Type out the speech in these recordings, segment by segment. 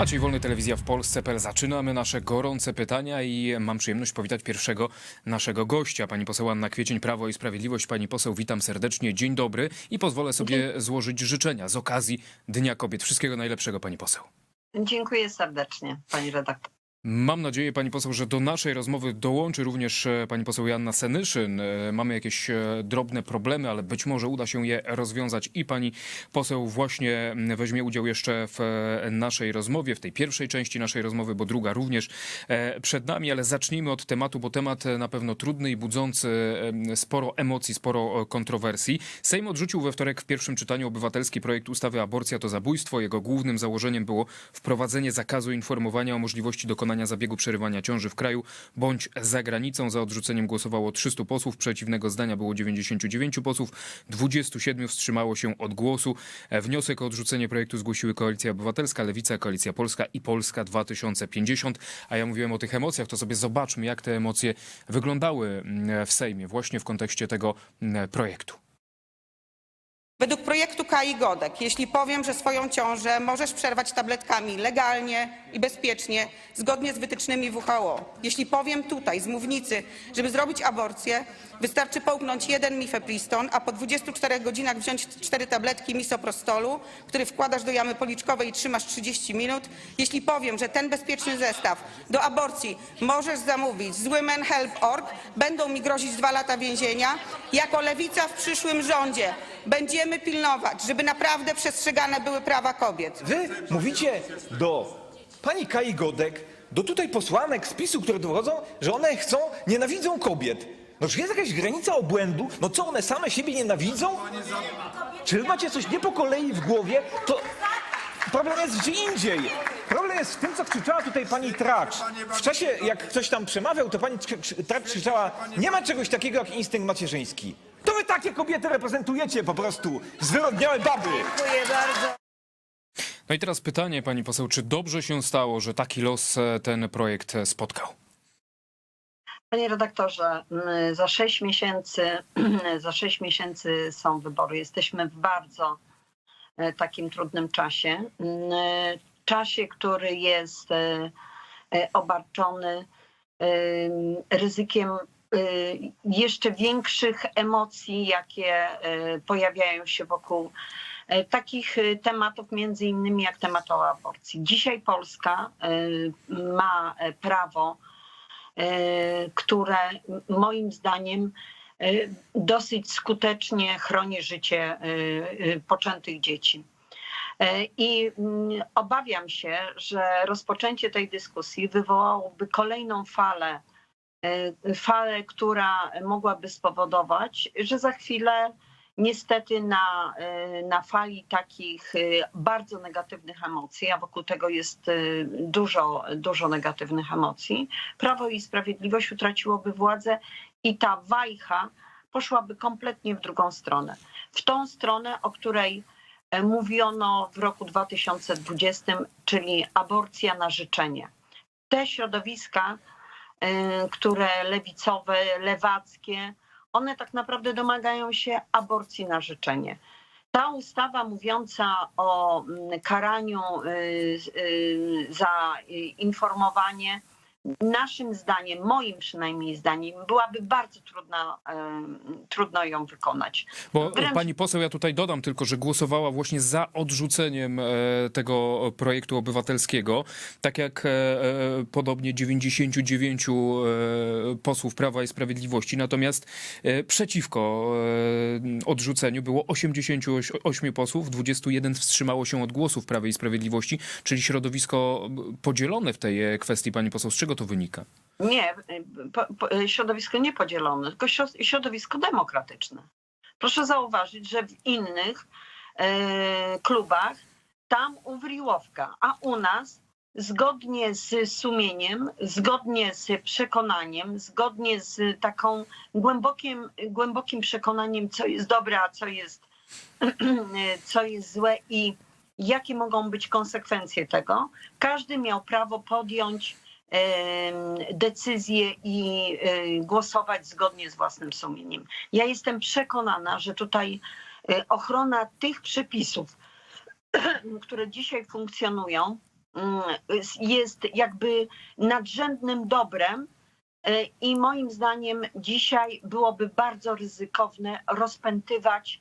Maciej Wolny, Telewizja w Polsce.pl. Zaczynamy nasze gorące pytania i mam przyjemność powitać pierwszego naszego gościa, pani poseł Anna Kwiecień, Prawo i Sprawiedliwość. Pani poseł, witam serdecznie, dzień dobry i pozwolę sobie złożyć życzenia z okazji Dnia Kobiet. Wszystkiego najlepszego, pani poseł. Dziękuję serdecznie, pani redaktor. Mam nadzieję, pani poseł, że do naszej rozmowy dołączy również e, pani poseł Joanna Senyszyn. E, Mamy jakieś e, drobne problemy, ale być może uda się je rozwiązać i pani poseł właśnie weźmie udział jeszcze w naszej rozmowie, w tej pierwszej części naszej rozmowy, bo druga również przed nami, ale zacznijmy od tematu, bo temat na pewno trudny i budzący sporo emocji, sporo kontrowersji. Sejm odrzucił we wtorek w pierwszym czytaniu obywatelski projekt ustawy Aborcja to zabójstwo. Jego głównym założeniem było wprowadzenie zakazu informowania o możliwości dokonania zabiegu przerywania ciąży w kraju bądź za granicą. Za odrzuceniem głosowało 300 posłów, przeciwnego zdania było 99 posłów, 27 wstrzymało się od głosu. Wniosek o odrzucenie projektu zgłosiły Koalicja Obywatelska, Lewica, Koalicja Polska i Polska 2050. A ja mówiłem o tych emocjach, to sobie zobaczmy, jak te emocje wyglądały w Sejmie właśnie w kontekście tego mm, projektu. Według projektu Kai Godek, jeśli powiem, że swoją ciążę możesz przerwać tabletkami legalnie i bezpiecznie, zgodnie z wytycznymi WHO, jeśli powiem tutaj z mównicy, żeby zrobić aborcję, wystarczy połknąć jeden mifepriston, a po 24 godzinach wziąć cztery tabletki misoprostolu, który wkładasz do jamy policzkowej i trzymasz 30 minut, jeśli powiem, że ten bezpieczny zestaw do aborcji możesz zamówić z womenhelp.org, będą mi grozić dwa lata więzienia, jako lewica w przyszłym rządzie będziemy pilnować, żeby naprawdę przestrzegane były prawa kobiet. Wy mówicie do pani Kai Godek, do tutaj posłanek z PiSu, które dowodzą, że one chcą, nienawidzą kobiet. No czy jest jakaś granica obłędu? No co, one same siebie nienawidzą? Czy wy macie coś nie po kolei w głowie? To problem jest gdzie indziej. Problem jest w tym, co krzyczała tutaj pani Tracz. W czasie, jak ktoś tam przemawiał, to pani Tr- Tr- Tracz krzyczała, nie ma czegoś takiego jak instynkt macierzyński. To wy takie kobiety reprezentujecie po prostu, zwyrodniałe baby. No i teraz pytanie, pani poseł, czy dobrze się stało, że taki los e, ten projekt e, spotkał? Panie redaktorze, za sześć miesięcy, za sześć miesięcy są wybory. Jesteśmy w bardzo e, takim trudnym czasie. E, Czasie, który jest e, e, obarczony e, ryzykiem jeszcze większych emocji, jakie e, pojawiają się wokół e, takich tematów, między innymi jak temat o aborcji. Dzisiaj Polska ma e, prawo, które moim zdaniem dosyć skutecznie chroni życie poczętych dzieci. E, I mm, obawiam się, że rozpoczęcie tej dyskusji wywołałoby kolejną falę, falę, która mogłaby spowodować, że za chwilę niestety na, e, na fali takich e, bardzo negatywnych emocji, a wokół tego jest e, dużo, dużo negatywnych emocji, Prawo i Sprawiedliwość utraciłoby władzę i ta wajcha poszłaby kompletnie w drugą stronę. W tą stronę, o której e, mówiono w roku 2020, czyli aborcja na życzenie. Te środowiska, e, które lewicowe, lewackie, one tak naprawdę domagają się aborcji na życzenie. Ta ustawa mówiąca o mm, karaniu y, y, za y, informowanie, naszym zdaniem, moim przynajmniej zdaniem, byłaby bardzo trudna, y, trudno ją wykonać. Bo Wręcz- pani poseł, ja tutaj dodam tylko, że głosowała właśnie za odrzuceniem e, tego projektu obywatelskiego, tak jak e, e, podobnie 99 e, posłów Prawa i Sprawiedliwości, natomiast przeciwko odrzuceniu było 88 posłów, 21 wstrzymało się od głosu w Prawie i Sprawiedliwości, czyli środowisko podzielone w tej kwestii, pani poseł, z czego to wynika? Nie, po, po, środowisko niepodzielone, tylko śro- środowisko demokratyczne. Proszę zauważyć, że w innych e, klubach tam uwriłowka, a u nas zgodnie z sumieniem, zgodnie z przekonaniem, zgodnie z taką głębokim, głębokim przekonaniem, co jest dobre, a co jest, co jest złe i jakie mogą być konsekwencje tego, każdy miał prawo podjąć decyzje i e, głosować zgodnie z własnym sumieniem. Ja jestem przekonana, że tutaj e, ochrona tych przepisów, które dzisiaj funkcjonują, mm, jest jakby nadrzędnym dobrem. I moim zdaniem dzisiaj byłoby bardzo ryzykowne rozpętywać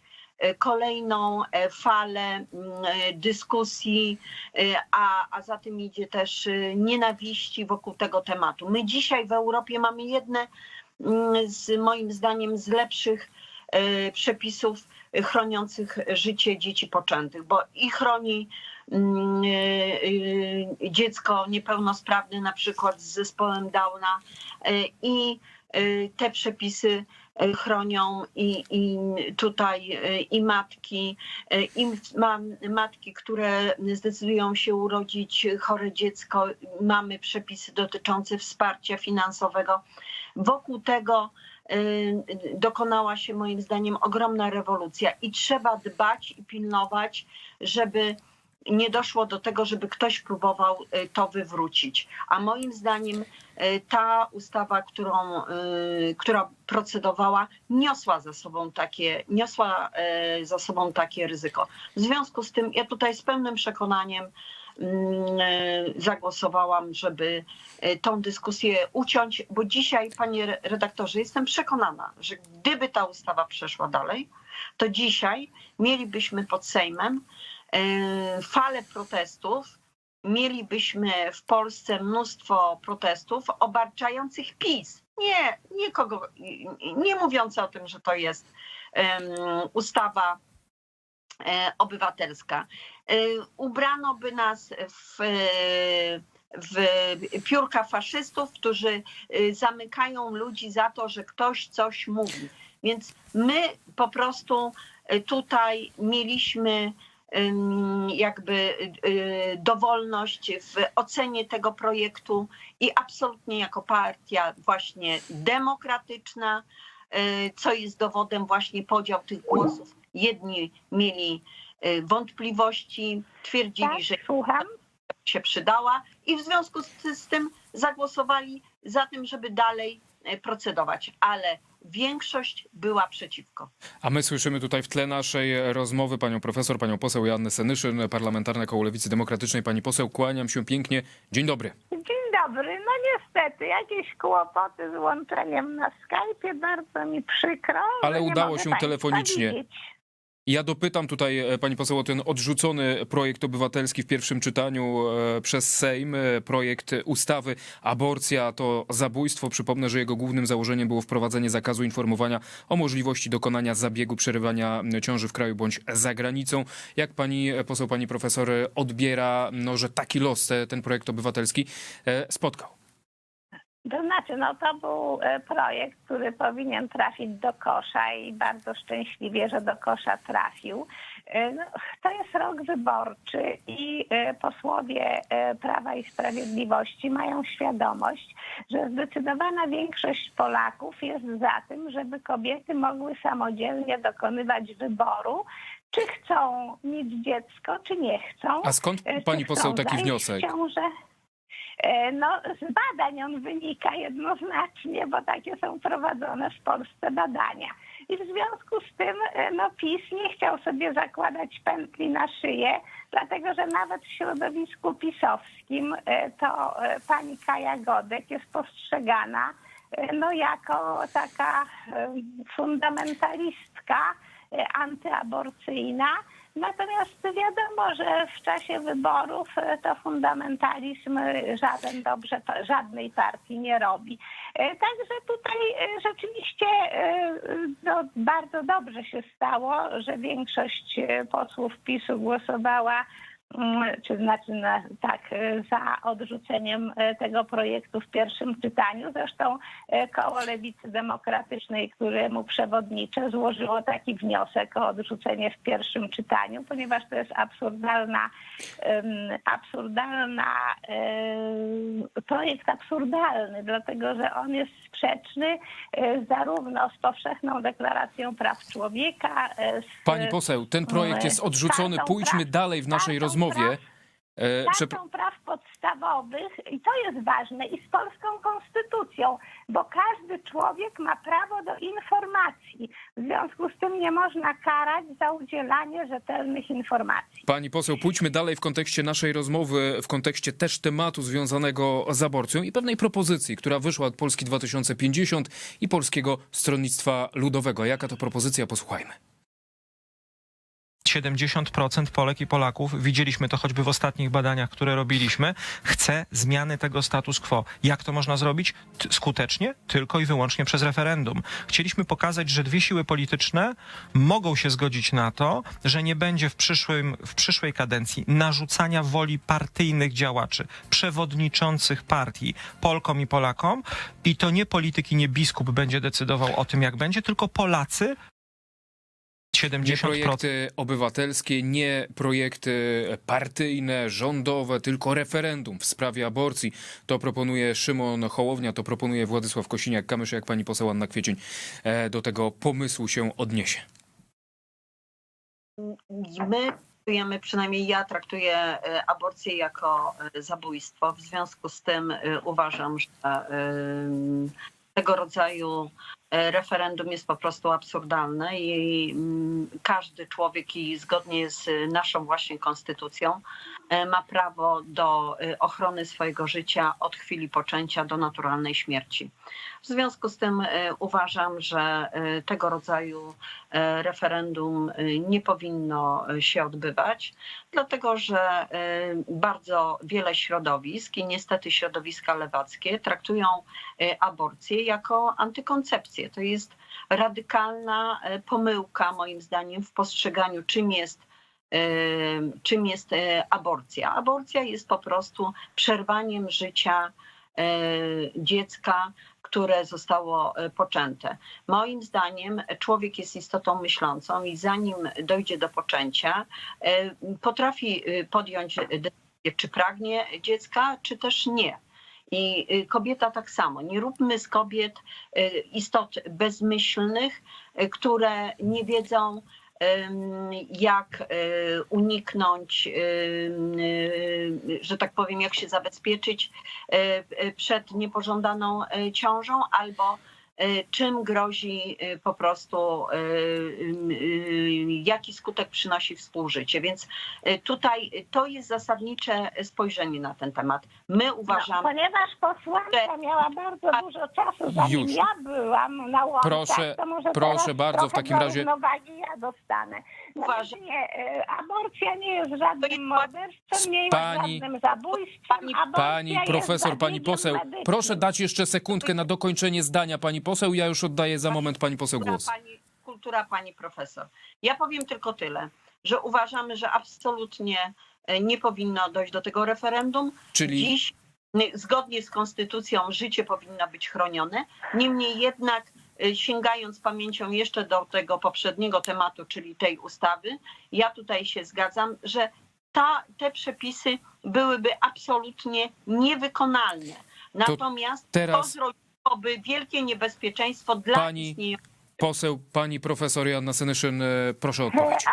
kolejną e, falę mm, e, dyskusji, e, a, a za tym idzie też e, nienawiści wokół tego tematu. My dzisiaj w Europie mamy jedne mm, z moim zdaniem z lepszych e, przepisów chroniących życie dzieci poczętych, bo i chroni mm, e, e, dziecko niepełnosprawne na przykład z zespołem Downa e, i e, te przepisy e, chronią i, i tutaj e, i matki, e, i mam, matki, które zdecydują się urodzić chore dziecko. Mamy przepisy dotyczące wsparcia finansowego. Wokół tego dokonała się moim zdaniem ogromna rewolucja i trzeba dbać i pilnować, żeby nie doszło do tego, żeby ktoś próbował y, to wywrócić. A moim zdaniem y, ta ustawa, którą, y, która procedowała, niosła za sobą takie, niosła za sobą takie ryzyko. W związku z tym ja tutaj z pełnym przekonaniem mm, zagłosowałam, żeby tą dyskusję uciąć, bo dzisiaj, panie re- redaktorze, jestem przekonana, że gdyby ta ustawa przeszła dalej, to dzisiaj mielibyśmy pod Sejmem falę protestów, mielibyśmy w Polsce mnóstwo protestów obarczających PiS. Nie, nikogo, nie mówiąc o tym, że to jest ustawa e, obywatelska. E, Ubrano by nas w, e, w piórka faszystów, którzy e, zamykają ludzi za to, że ktoś coś mówi. Więc my po prostu e, tutaj mieliśmy jakby y, dowolność w ocenie tego projektu i absolutnie jako partia właśnie demokratyczna, y, co jest dowodem właśnie podział tych głosów. Jedni mieli y, wątpliwości, twierdzili, Tak, że słucham. się przydała i w związku z, tym zagłosowali za tym, żeby dalej procedować, ale większość była przeciwko. A my słyszymy tutaj w tle naszej rozmowy panią profesor, panią poseł Joannę Senyszyn, parlamentarne koło Lewicy Demokratycznej. Pani poseł, kłaniam się pięknie. Dzień dobry. Dzień dobry. No niestety, jakieś kłopoty z łączeniem na Skype'ie, bardzo mi przykro. Ale udało mogę się telefonicznie. widzieć. Ja dopytam tutaj e, pani poseł o ten odrzucony projekt obywatelski w pierwszym czytaniu e, przez Sejm, e, projekt ustawy aborcja to zabójstwo. Przypomnę, że jego głównym założeniem było wprowadzenie zakazu informowania o możliwości dokonania zabiegu przerywania ciąży w kraju bądź za granicą. Jak pani poseł, pani profesor odbiera, no, że taki los ten projekt obywatelski spotkał? To znaczy, no to był e, projekt, który powinien trafić do kosza i bardzo szczęśliwie, że do kosza trafił. E, No, to jest rok wyborczy i e, posłowie Prawa i Sprawiedliwości mają świadomość, że zdecydowana większość Polaków jest za tym, żeby kobiety mogły samodzielnie dokonywać wyboru, czy chcą mieć dziecko, czy nie chcą. A skąd pani poseł taki wniosek? Ciążę. E, No, z badań on wynika jednoznacznie, bo takie są prowadzone w Polsce badania. I w związku z tym e, no, PiS nie chciał sobie zakładać pętli na szyję, dlatego że nawet w środowisku pisowskim e, to pani Kaja Godek jest postrzegana no, jako taka fundamentalistka antyaborcyjna. Natomiast wiadomo, że w czasie wyborów e, to fundamentalizm e, żaden dobrze żadnej partii nie robi. E, Także tutaj rzeczywiście no, bardzo dobrze się stało, że większość posłów PiSu głosowała czy znaczy na, tak, e, za odrzuceniem e, tego projektu w pierwszym czytaniu. Zresztą e, koło Lewicy Demokratycznej, któremu przewodniczę, złożyło taki wniosek o odrzucenie w pierwszym czytaniu, ponieważ to jest absurdalna, absurdalna projekt absurdalny, dlatego że on jest sprzeczny zarówno z powszechną deklaracją praw człowieka. Z, Pani poseł, ten projekt jest odrzucony. Pójdźmy dalej w naszej kartą rozmowie. praw- E, Kartą praw ustawowych, i to jest ważne, i z polską konstytucją, bo każdy człowiek ma prawo do informacji. W związku z tym nie można karać za udzielanie rzetelnych informacji. Pani poseł, pójdźmy dalej w kontekście naszej rozmowy, w kontekście też tematu związanego z aborcją i pewnej propozycji, która wyszła od Polski 2050 i Polskiego Stronnictwa Ludowego. Jaka to propozycja? Posłuchajmy. 70% Polek i Polaków, widzieliśmy to choćby w ostatnich badaniach, które robiliśmy, chce zmiany tego status quo. Jak to można zrobić? Skutecznie? Tylko i wyłącznie przez referendum. Chcieliśmy pokazać, że dwie siły polityczne mogą się zgodzić na to, że nie będzie w, przyszłym, w przyszłej kadencji narzucania woli partyjnych działaczy, przewodniczących partii Polkom i Polakom i to nie polityk i nie biskup będzie decydował o tym, jak będzie, tylko Polacy 70% Nie projekty obywatelskie, nie projekty partyjne, rządowe, tylko referendum w sprawie aborcji. To proponuje Szymon Hołownia, to proponuje Władysław Kosiniak-Kamysz, jak pani poseł Anna Kwiecień e, do tego pomysłu się odniesie. My traktujemy, przynajmniej ja traktuję e, aborcję jako e, zabójstwo. W związku z tym uważam, że tego rodzaju referendum jest po prostu absurdalne i mm, każdy człowiek i zgodnie z naszą właśnie konstytucją e, ma prawo do e, ochrony swojego życia od chwili poczęcia do naturalnej śmierci. W związku z tym e, uważam, że e, tego rodzaju e, referendum e, nie powinno e, się odbywać, dlatego że e, bardzo wiele środowisk i niestety środowiska lewackie traktują e, aborcję jako antykoncepcję. To jest radykalna e, pomyłka moim zdaniem w postrzeganiu czym jest e, czym jest e, aborcja. Aborcja jest po prostu przerwaniem życia dziecka, które zostało poczęte. Moim zdaniem człowiek jest istotą myślącą i zanim dojdzie do poczęcia, potrafi podjąć decyzję, czy pragnie dziecka, czy też nie. I y, kobieta tak samo. Nie róbmy z kobiet y, istot bezmyślnych, y, które nie wiedzą, jak uniknąć, że tak powiem, jak się zabezpieczyć przed niepożądaną ciążą, albo czym grozi y, po prostu, y, jaki skutek przynosi współżycie. Więc tutaj to jest zasadnicze spojrzenie na ten temat. My No, uważamy, ponieważ posłanka miała bardzo dużo czasu, zanim Już. ja byłam na łączach, Proszę- to może proszę teraz bardzo, w takim razie- ja dostanę. No Uważam. nie, e, aborcja nie jest żadnym jest- morderstwem, nie jest Pani- żadnym zabójstwem. Pani- Pani profesor, pani poseł, medycznym. proszę dać jeszcze sekundkę na dokończenie zdania pani poseł. Ja już oddaję za moment pani poseł głos. pani, kultura pani profesor. Ja powiem tylko tyle, że uważamy, że absolutnie e, nie powinno dojść do tego referendum. Czyli Dziś, n- zgodnie z konstytucją, życie powinno być chronione. Niemniej jednak, e, sięgając pamięcią jeszcze do tego poprzedniego tematu, czyli tej ustawy, ja tutaj się zgadzam, że ta, te przepisy byłyby absolutnie niewykonalne. Natomiast to teraz- zrobiłoby wielkie niebezpieczeństwo dla Pani- istniejących poseł, pani profesor Joanna Senyszyn, e, proszę o odpowiedź.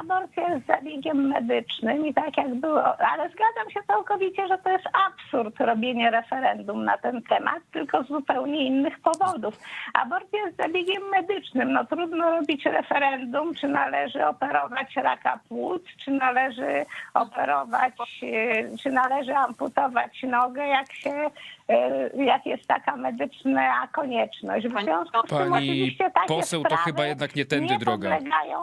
Aborcja, jest zabiegiem medycznym i tak jak było, ale zgadzam się całkowicie, że to jest absurd robienie referendum na ten temat, tylko z zupełnie innych powodów. Aborcja jest zabiegiem medycznym. No trudno robić referendum, czy należy operować raka płuc, czy należy operować, e, czy należy amputować nogę, jak się, e, jak jest taka medyczna konieczność. W Pani- związku z tym Pani oczywiście takie poseł, to chyba jednak nie tędy nie droga. Podlegają,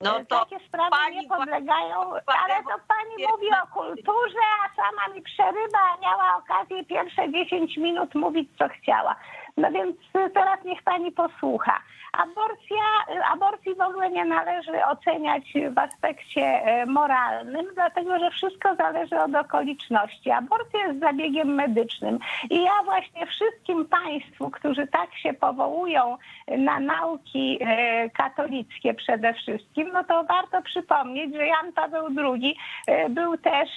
No e, to takie sprawy pani nie podlegają, ale to pani mówi o kulturze, a sama mi przerywa, a miała okazję pierwsze 10 minut mówić, co chciała. No więc y, teraz niech pani posłucha. Aborcja, y, aborcji w ogóle nie należy oceniać w aspekcie y, moralnym, dlatego że wszystko zależy od okoliczności. Aborcja jest zabiegiem medycznym i ja właśnie wszystkim państwu, którzy tak się powołują na nauki katolickie przede wszystkim, no to warto przypomnieć, że Jan Paweł II był też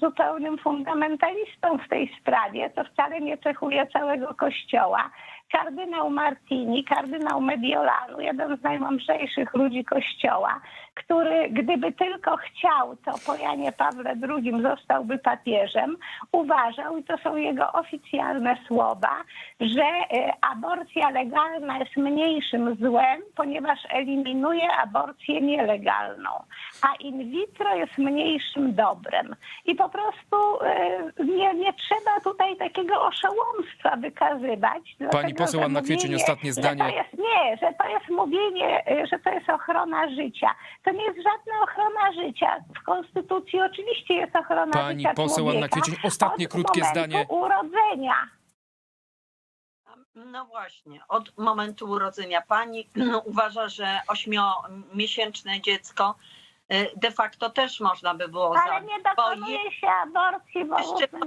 zupełnym fundamentalistą w tej sprawie, co wcale nie cechuje całego Kościoła. show up kardynał Martini, kardynał Mediolanu, jeden z najmądrzejszych ludzi Kościoła, który gdyby tylko chciał, to po Janie Pawle II zostałby papieżem, uważał, i to są jego oficjalne słowa, że e, aborcja legalna jest mniejszym złem, ponieważ eliminuje aborcję nielegalną, a in vitro jest mniejszym dobrem. I po prostu e, nie, nie trzeba tutaj takiego oszołomstwa wykazywać. dlatego, poseł że Anna Kwiecień, ostatnie że zdanie. To jest, nie, że to jest mówienie, że to jest ochrona życia. To nie jest żadna ochrona życia. W Konstytucji oczywiście jest ochrona Pani życia poseł Anna człowieka Kwiecień, ostatnie od krótkie momentu zdanie. urodzenia. No właśnie, od momentu urodzenia pani uważa, że ośmiomiesięczne dziecko de facto też można by było Ale zabić, nie bo, dokonuje się aborcji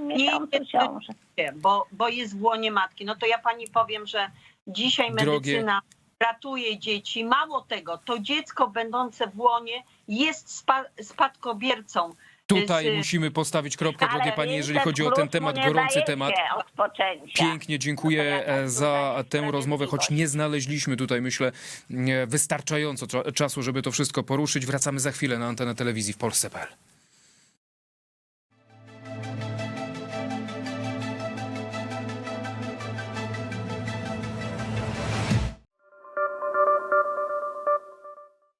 nie miesiącu jest- ciąży. bo, bo jest w łonie matki. No to ja pani powiem, że dzisiaj Drogie- medycyna ratuje dzieci. Mało tego, to dziecko będące w łonie jest spa, spadkobiercą. Tutaj z- musimy postawić kropkę, drogie panie, jeżeli 500 chodzi o ten temat, gorący temat. Pięknie dziękuję e, za tę rozmowę, choć nie znaleźliśmy tutaj, myślę, e, wystarczająco cza- czasu, żeby to wszystko poruszyć. Wracamy za chwilę na antenę telewizji w Polsce.pl.